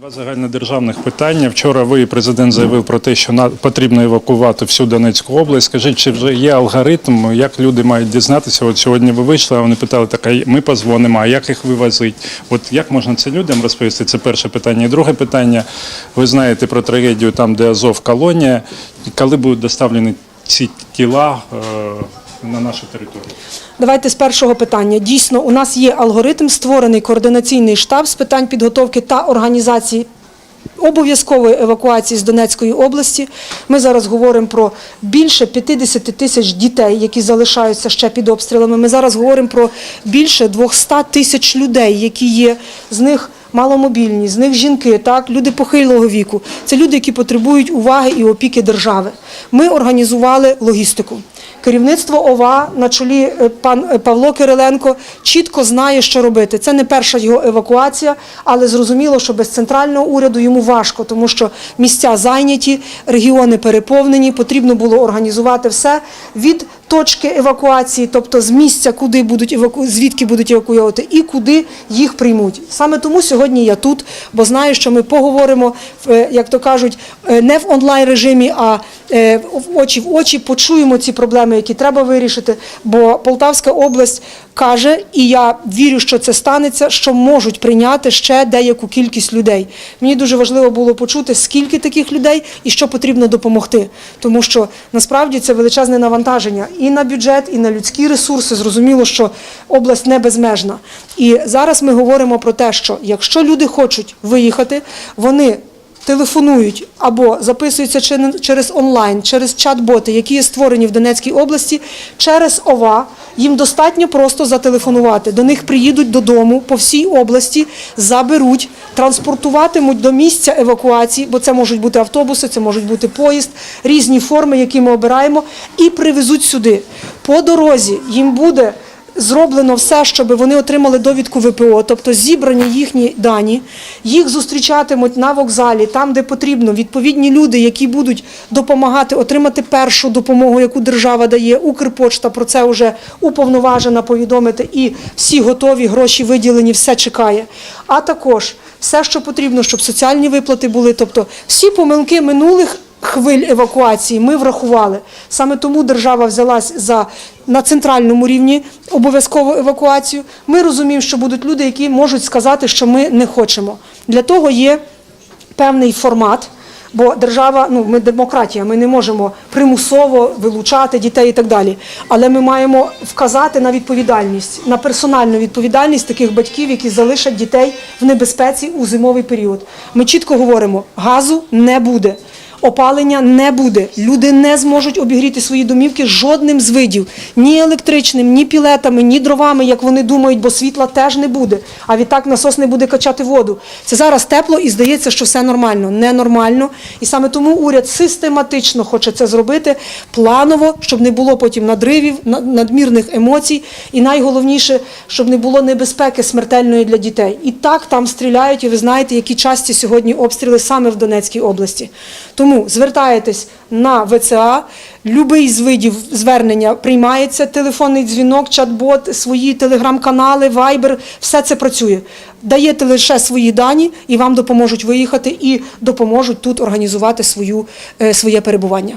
Два загальнодержавних питання. Вчора ви, президент, заявив про те, що потрібно евакувати всю Донецьку область. Скажіть, чи вже є алгоритм, як люди мають дізнатися? От сьогодні ви вийшли, а вони питали, так, а ми позвонимо, а як їх вивозить? От як можна це людям розповісти? Це перше питання. І друге питання. Ви знаєте про трагедію там, де Азов колонія. Коли будуть доставлені ці тіла е, на нашу територію? Давайте з першого питання. Дійсно, у нас є алгоритм, створений координаційний штаб з питань підготовки та організації обов'язкової евакуації з Донецької області. Ми зараз говоримо про більше 50 тисяч дітей, які залишаються ще під обстрілами. Ми зараз говоримо про більше 200 тисяч людей, які є з них. Маломобільні, з них жінки, так, люди похилого віку. Це люди, які потребують уваги і опіки держави. Ми організували логістику. Керівництво ОВА на чолі е, пан е, Павло Кириленко чітко знає, що робити. Це не перша його евакуація, але зрозуміло, що без центрального уряду йому важко, тому що місця зайняті, регіони переповнені. Потрібно було організувати все від точки евакуації, тобто з місця, куди будуть еваку... звідки будуть евакуювати, і куди їх приймуть. Саме тому сьогодні я тут, бо знаю, що ми поговоримо, е, як то кажуть, е, не в онлайн режимі, а в очі в очі почуємо ці проблеми, які треба вирішити. Бо Полтавська область каже, і я вірю, що це станеться, що можуть прийняти ще деяку кількість людей. Мені дуже важливо було почути, скільки таких людей і що потрібно допомогти, тому що насправді це величезне навантаження і на бюджет, і на людські ресурси. Зрозуміло, що область не безмежна. І зараз ми говоримо про те, що якщо люди хочуть виїхати, вони телефонують або записуються через онлайн, через чат-боти, які є створені в Донецькій області, через ОВА. Їм достатньо просто зателефонувати. До них приїдуть додому по всій області, заберуть, транспортуватимуть до місця евакуації, бо це можуть бути автобуси, це можуть бути поїзд, різні форми, які ми обираємо, і привезуть сюди. По дорозі їм буде зроблено все, щоб вони отримали довідку ВПО, тобто зібрані їхні дані. Їх зустрічатимуть на вокзалі, там, де потрібно, відповідні люди, які будуть допомагати отримати першу допомогу, яку держава дає. Укрпочта про це вже уповноважена повідомити. І всі готові, гроші виділені, все чекає. А також все, що потрібно, щоб соціальні виплати були, тобто всі помилки минулих хвиль евакуації ми врахували. Саме тому держава взялась за на центральному рівні обов'язкову евакуацію. Ми розуміємо, що будуть люди, які можуть сказати, що ми не хочемо. Для того є певний формат. Бо держава, ну ми демократія, ми не можемо примусово вилучати дітей і так далі. Але ми маємо вказати на відповідальність, на персональну відповідальність таких батьків, які залишать дітей в небезпеці у зимовий період. Ми чітко говоримо: газу не буде. Опалення не буде. Люди не зможуть обігріти свої домівки жодним з видів, ні електричним, ні пілетами, ні дровами, як вони думають, бо світла теж не буде. А відтак насос не буде качати воду. Це зараз тепло і здається, що все нормально. Ненормально. І саме тому уряд систематично хоче це зробити планово, щоб не було потім надривів, надмірних емоцій. І найголовніше, щоб не було небезпеки смертельної для дітей. І так там стріляють, і ви знаєте, які часті сьогодні обстріли саме в Донецькій області. Тому звертаєтесь на ВЦА, любий з видів звернення приймається, телефонний дзвінок, чат-бот, свої телеграм-канали, вайбер, все це працює. Даєте лише свої дані і вам допоможуть виїхати і допоможуть тут організувати свою, е, своє перебування.